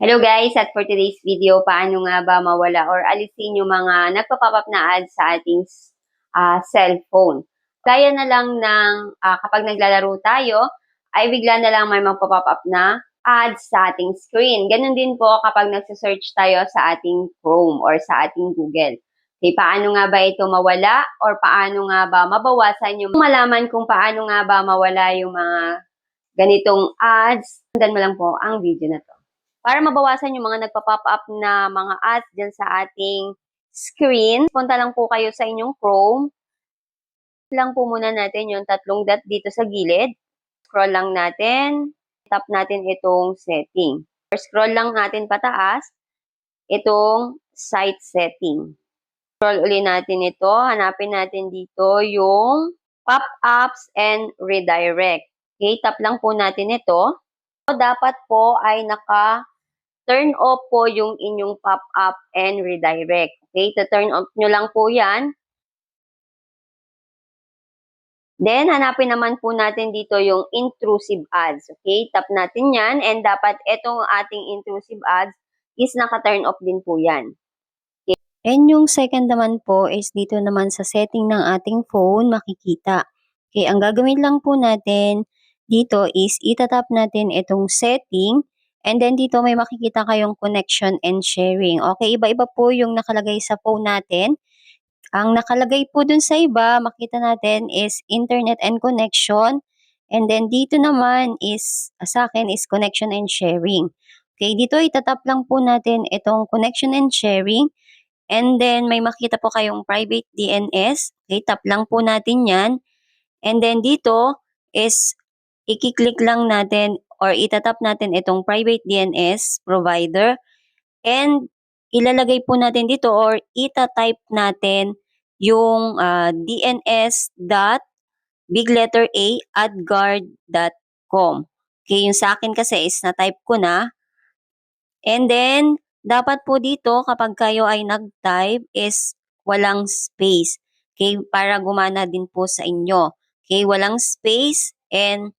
Hello guys, at for today's video, paano nga ba mawala or alisin yung mga nagpa-pop up na ads sa ating ah, cellphone. Kaya na lang ng ah, kapag naglalaro tayo, ay bigla na lang may magpa-pop up na ads sa ating screen. Ganon din po kapag nagsa-search tayo sa ating Chrome or sa ating Google. Okay, paano nga ba ito mawala or paano nga ba mabawasan yung malaman kung paano nga ba mawala yung mga ganitong ads. Sundan mo lang po ang video na to para mabawasan yung mga nagpa-pop up na mga ads dyan sa ating screen, punta lang po kayo sa inyong Chrome. Lang po muna natin yung tatlong dot dito sa gilid. Scroll lang natin. Tap natin itong setting. Scroll lang natin pataas itong site setting. Scroll uli natin ito. Hanapin natin dito yung pop-ups and redirect. Okay, tap lang po natin ito dapat po ay naka turn off po yung inyong pop-up and redirect. Okay, to turn off nyo lang po yan. Then, hanapin naman po natin dito yung intrusive ads. Okay, tap natin yan and dapat itong ating intrusive ads is naka-turn off din po yan. And yung second naman po is dito naman sa setting ng ating phone makikita. Okay, ang gagawin lang po natin dito is itatap natin itong setting and then dito may makikita kayong connection and sharing. Okay, iba-iba po yung nakalagay sa phone natin. Ang nakalagay po dun sa iba, makita natin is internet and connection. And then dito naman is, sa akin is connection and sharing. Okay, dito itatap lang po natin itong connection and sharing. And then may makita po kayong private DNS. Okay, tap lang po natin yan. And then dito is i-click lang natin or itatap natin itong private DNS provider. And ilalagay po natin dito or itatype natin yung ah, DNS dot big letter A adguard.com. Okay, yung sa akin kasi is na-type ko na. And then, dapat po dito kapag kayo ay nag-type is walang space. Okay, para gumana din po sa inyo. Okay, walang space and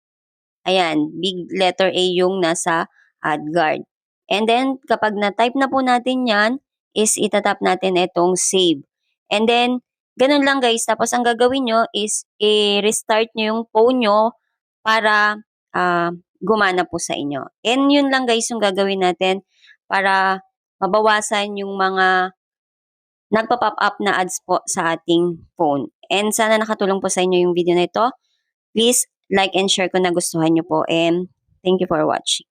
ayan, big letter A yung nasa AdGuard. And then, kapag na-type na po natin yan, is itatap natin itong save. And then, ganun lang guys. Tapos, ang gagawin nyo is i-restart nyo yung phone nyo para ah, gumana po sa inyo. And yun lang guys yung gagawin natin para mabawasan yung mga nagpa-pop up na ads po sa ating phone. And sana nakatulong po sa inyo yung video na ito. Please like and share kung nagustuhan nyo po and thank you for watching.